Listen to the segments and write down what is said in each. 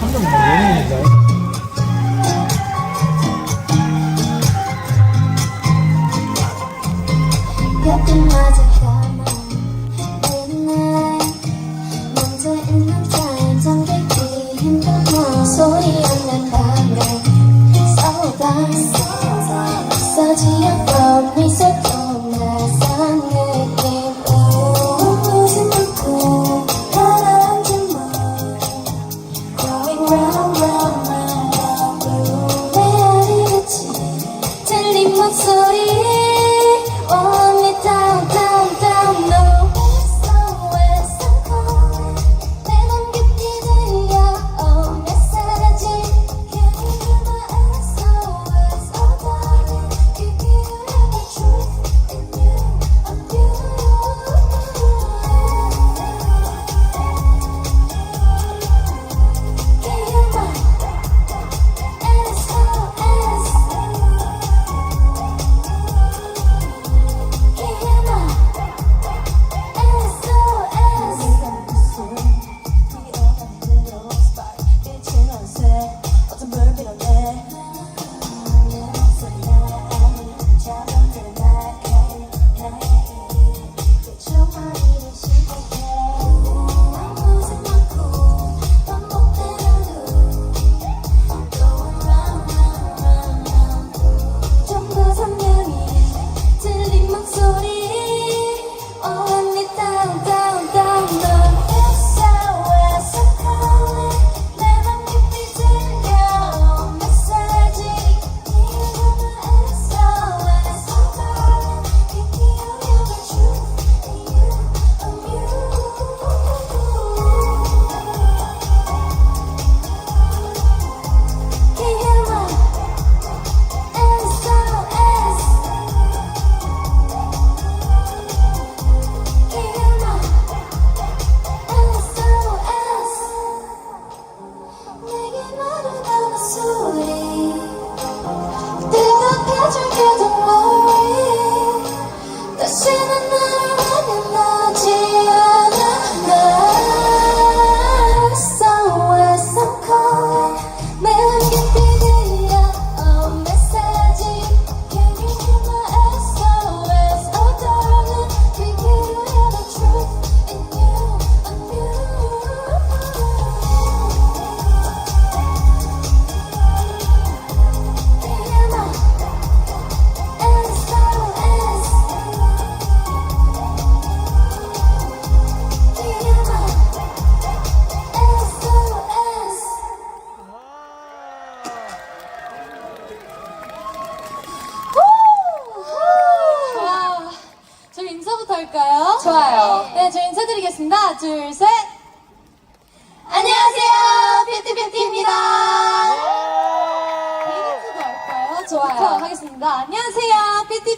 한명 연예인인가요?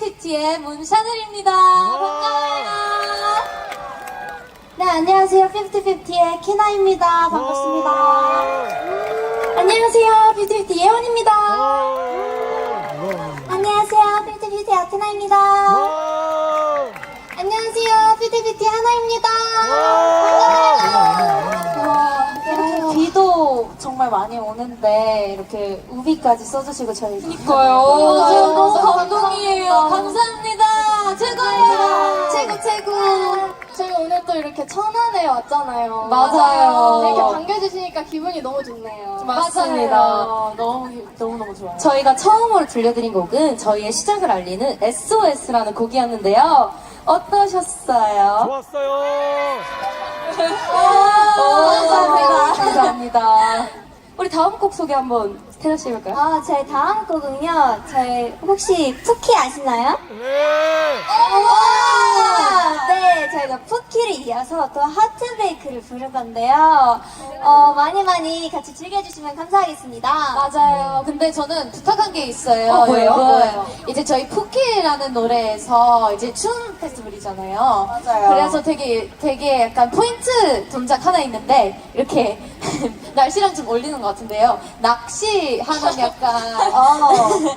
삐띠피티의 문샤늘입니다. 반가워요. 네 안녕하세요. 뷰티뷰티의 키나입니다. 반갑습니다. 안녕하세요. 뷰티뷰티 예원입니다. 안녕하세요. 뷰티뷰티 아테나입니다. 안녕하세요. 뷰티뷰티 하나입니다. 비도 정말 많이 오는데 이렇게 우비까지 써주시고 저희 그니까요. 너무 감동이에요. 감사합니다. 감사합니다. 최고예요. 최고 최고 저희 오늘 또 이렇게 천안에 왔잖아요 맞아요. 이렇게 반겨주시니까 기분이 너무 좋네요 맞습니다. 너무 너무 너무 좋아요. 저희가 처음으로 들려드린 곡은 저희의 시작을 알리는 SOS라는 곡이었는데요. 어떠셨어요? 좋았어요. 오, 감사합니다. 감사합니다. 우리 다음 곡 소개 한번 태나 씨 해볼까요? 아, 저희 다음 곡은요. 저희 혹시 푸키 아시나요? 네. 와! 네, 저희가 푸키를 이어서 또 하트브레이크를 부를 건데요. 어, 많이 많이 같이 즐겨주시면 감사하겠습니다. 맞아요. 근데 저는 부탁한 게 있어요. 어, 뭐예요? 여러분. 뭐예요? 이제 저희 푸키라는 노래에서 이제 춤 페스티벌이잖아요. 맞아요. 그래서 되게 되게 약간 포인트 동작 하나 있는데 이렇게 날씨랑 좀 어울리는 것 같은데요. 낚시하는 약간 어.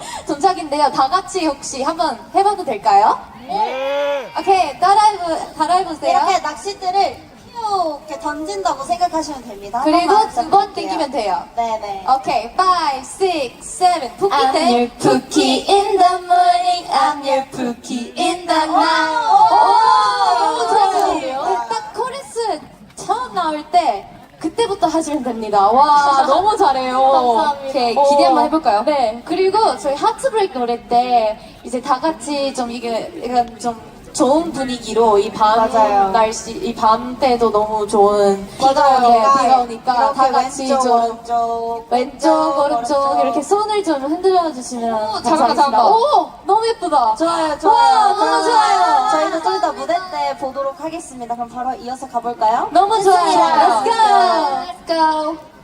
동작인데요. 다 같이 혹시 한번 해봐도 될까요? 네. 오케이 따라해보 따라해보세요. 이렇게 낚싯대를 이렇게 던진다고 생각하시면 됩니다. 한 그리고 두 번. 땡기면 돼요. 네네. 오케이, 5, 6, 7. 푸키 I'm 때. your cookie in the morning. I'm your cookie in the night. 오, 때부터 하시면 됩니다. 와, 너무 잘해요. 감사합니다. 오케이, 기대 한번 해볼까요? 네. 그리고 저희 하트브레이크 노래 때 이제 다 같이 좀 이게 약간 좀 좋은 분위기로 이 밤 맞아요. 날씨, 이 밤 때도 너무 좋은 맞아요. 네, 비가 오니까 이렇게 다 같이 왼쪽, 좀 오른쪽, 왼쪽, 오른쪽 이렇게 손을 좀 흔들어 주시면 오. 잘한다, 잘한다. 오, 너무 예쁘다. 좋아요, 좋아요. 와, 너무 좋아요. 저희는 좀 이따 무대 때 보도록 하겠습니다. 그럼 바로 이어서 가볼까요? 너무 좋아요. 좋습니다. Let's go. Let's go.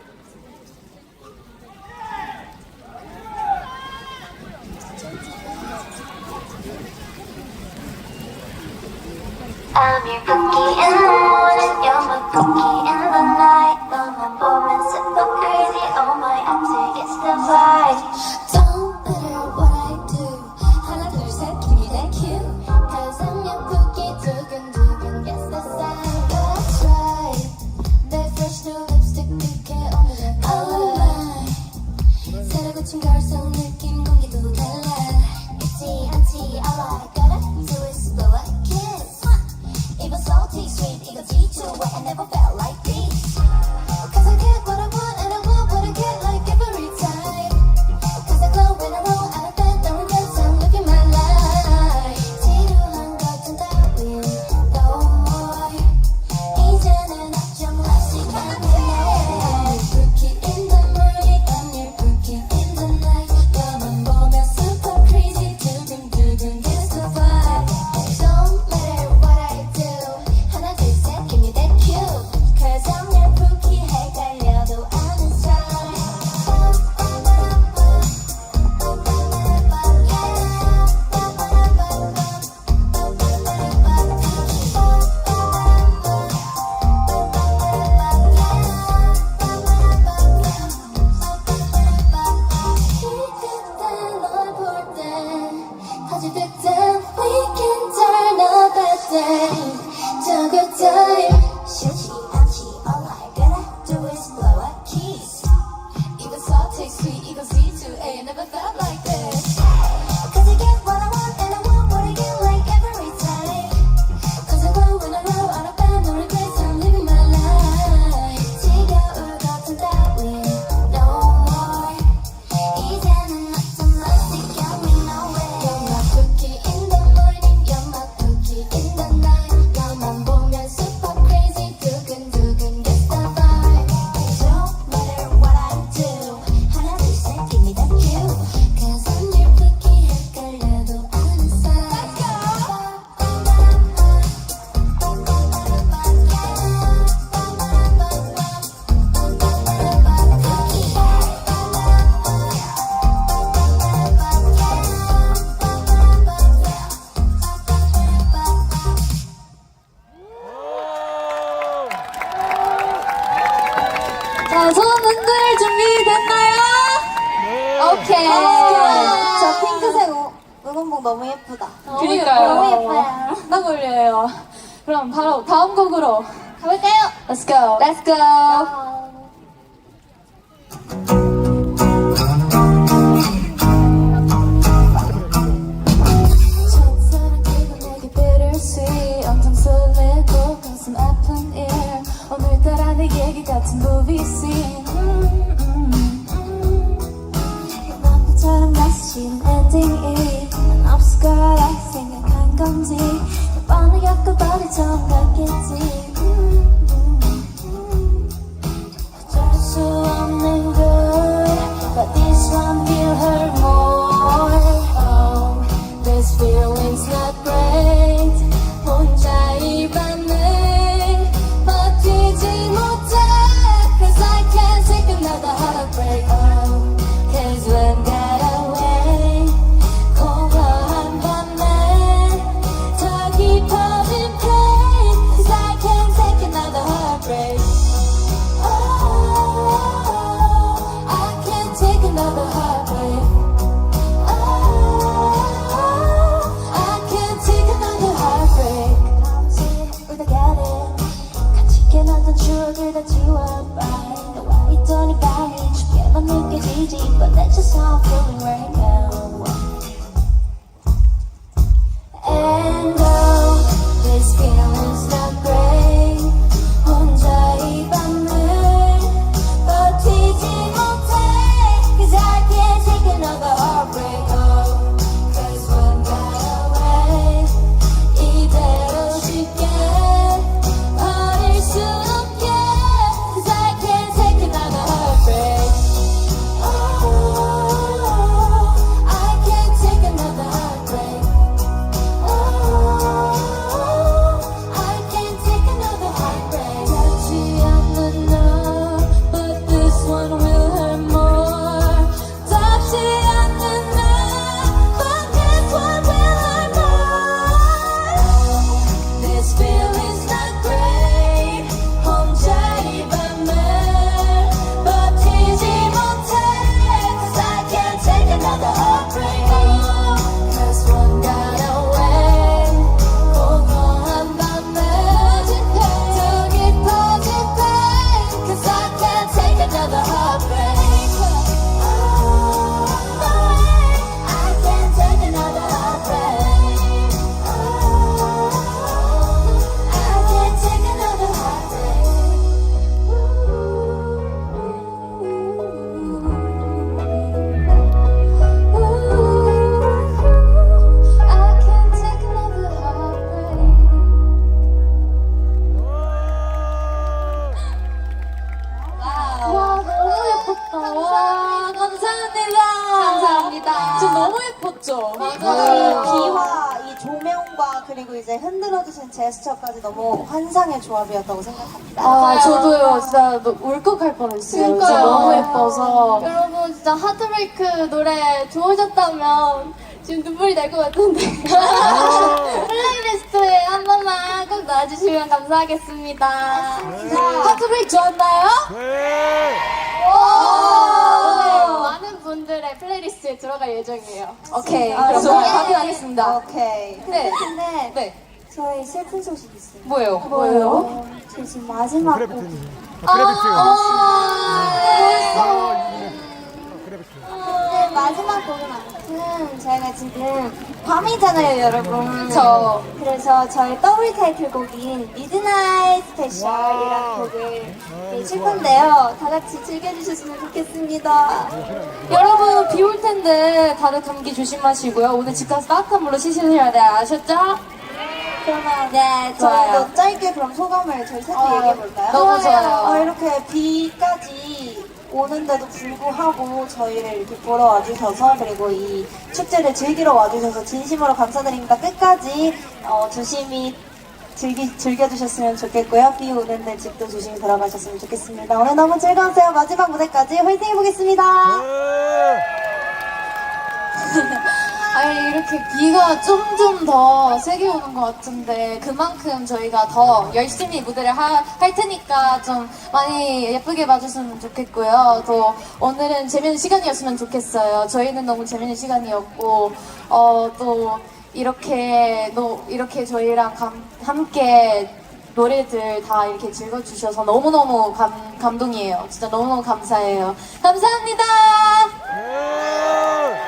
I'm your cookie in the morning, you're my cookie 지루해 I never felt like 너무 예쁘다. 예뻐요. 너무 예뻐요. 딱 어울려요. 그럼 바로 다음 곡으로 가볼까요? Let's go. Let's go. 첫사랑 기분 내게 bittersweet 엄청 설레고 가슴 아픈 일 오늘따라 내 얘기 같은 movie scene 너무 환상의 조합이었다고 생각합니다. 아, 저도요. 진짜 울컥할 뻔했어요. 진짜 그러니까요. 너무 예뻐서. 여러분 진짜 하드브레이크 노래 좋으셨다면 지금 눈물이 날 것 같은데 플레이리스트에 한 번만 꼭 넣어주시면 감사하겠습니다. 하트브레이크 좋았나요? 네. 오늘 많은 분들의 플레이리스트에 들어갈 예정이에요. 오케이. 아, 그럼 네. 저희 확인하겠습니다. 오케이. 네. 근데 네. 저희 슬픈 소식 있어요. 뭐예요? 뭐예요? 저희 지금 마지막 곡 크래비티. 크래비티. 크래비티. 근데 마지막 곡은 아무튼 저희가 지금 밤이잖아요 여러분 저. 그래서 저희 더블 타이틀곡인 미드나잇 스페셜이라는. 곡을 아이고, 칠 건데요 다 같이 즐겨주셨으면 좋겠습니다 여러분, 비 올 텐데 다들 감기 조심하시고요. 오늘 집 가서 따뜻한 물로 씻으셔야 돼요. 아셨죠? 그러면 네, 저희도 좋아요. 짧게 그럼 소감을 저희 셋이 어, 얘기해볼까요? 너무 좋아요. 어, 이렇게 비까지 오는데도 불구하고 저희를 이렇게 보러 와주셔서 그리고 이 축제를 즐기러 와주셔서 진심으로 감사드립니다. 끝까지 어, 조심히 즐기, 즐겨주셨으면 좋겠고요. 비 오는데 집도 조심히 돌아가셨으면 좋겠습니다. 오늘 너무 즐거웠어요. 마지막 무대까지 화이팅 해보겠습니다. 네. 아니, 이렇게 비가 좀 좀 더 세게 오는 것 같은데, 그만큼 저희가 더 열심히 무대를 하- 할 테니까 좀 많이 예쁘게 봐주셨으면 좋겠고요. 또 오늘은 재밌는 시간이었으면 좋겠어요. 저희는 너무 재밌는 시간이었고, 어, 또 이렇게, 또 이렇게 저희랑 감- 함께 노래들 다 이렇게 즐겨주셔서 너무너무 감, 감동이에요. 진짜 너무너무 감사해요. 감사합니다! 네.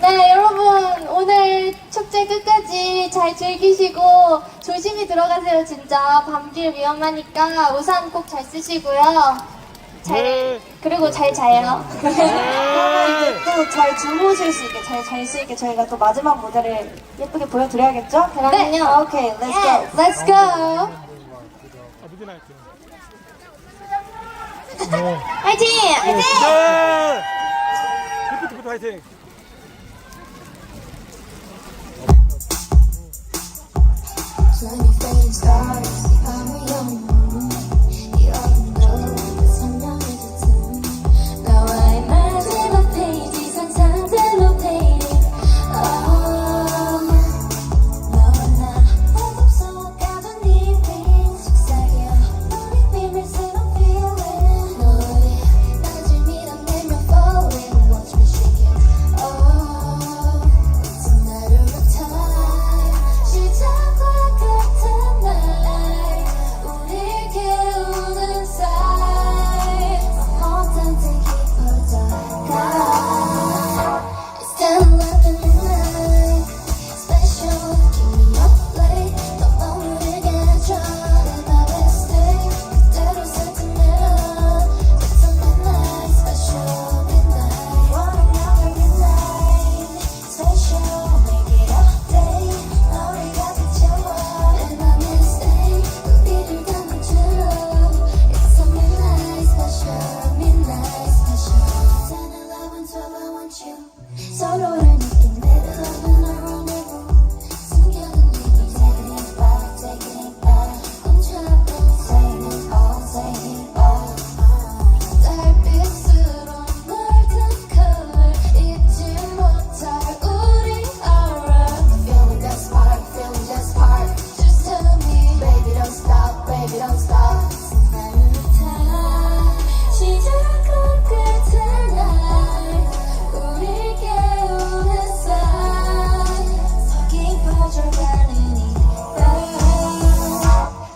네, 여러분 오늘 축제 끝까지 잘 즐기시고 조심히 들어가세요. 진짜 밤길 위험하니까 우산 꼭 잘 쓰시고요. 잘 네. 그리고 잘 자요. 또 잘 주무실 수 있게, 잘 잘 수 있게 저희가 또 마지막 무대를 예쁘게 보여드려야겠죠? 그러면요. 오케이, let's go. 네, Let's go! 아. 네. 화이팅! 화이팅! 네. 리프트부터 화이팅. Twenty fading stars, 밤을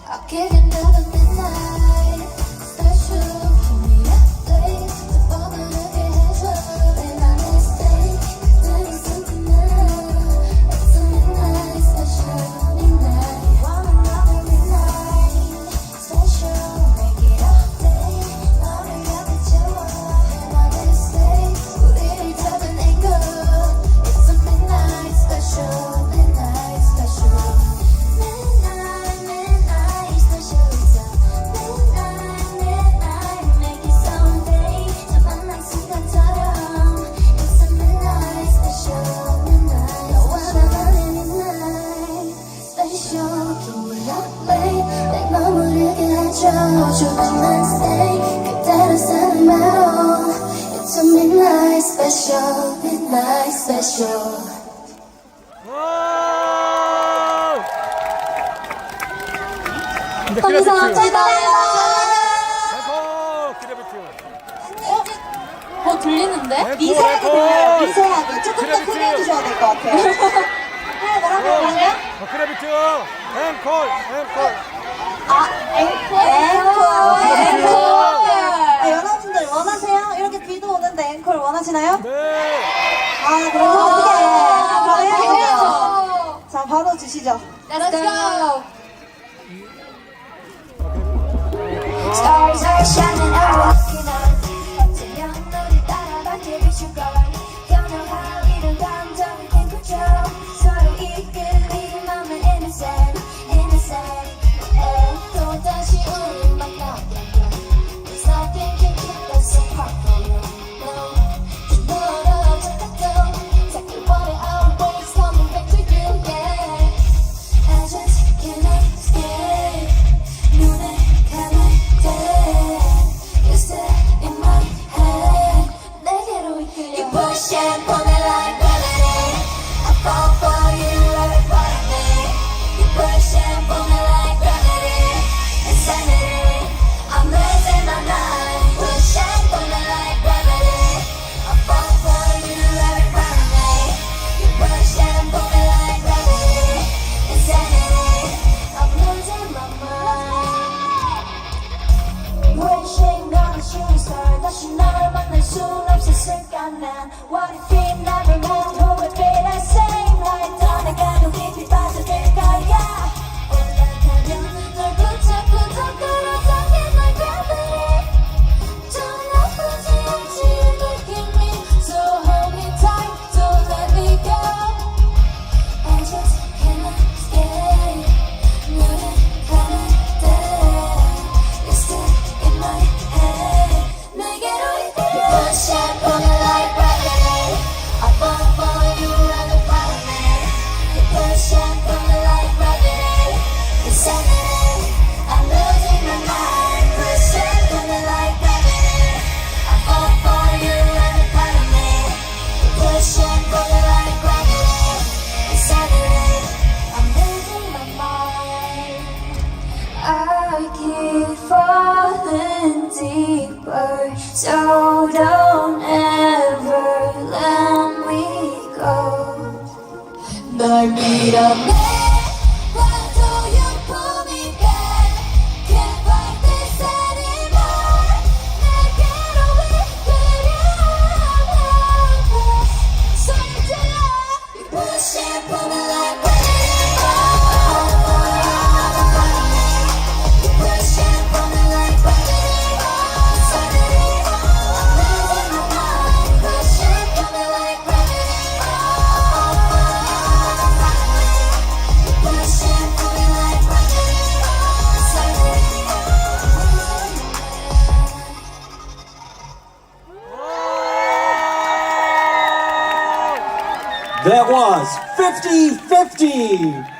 I'll give you 마셔 감사합니다. 어, 어? 들리는데? 미세하게 들려요. 미세하게 조금 더 크게 해주셔야 될 것 같아요. 네, 뭐라고 하세요? 크래비트 앵콜 앵콜 아, 앵콜, 앵콜, 앵콜. 아, 여러분들 원하세요? 이렇게 비도 오는데 앵콜 원하시나요? 네. 아, 그럼. 가시죠. Let's go. Stars are shining, I'm walking on. 제형 노래 따라 번개 비출 걸. 변화와 이런 감정을 control. 서로 이끌. 다시 너를 만날 순 없었을까 난 What if he never met 50 50.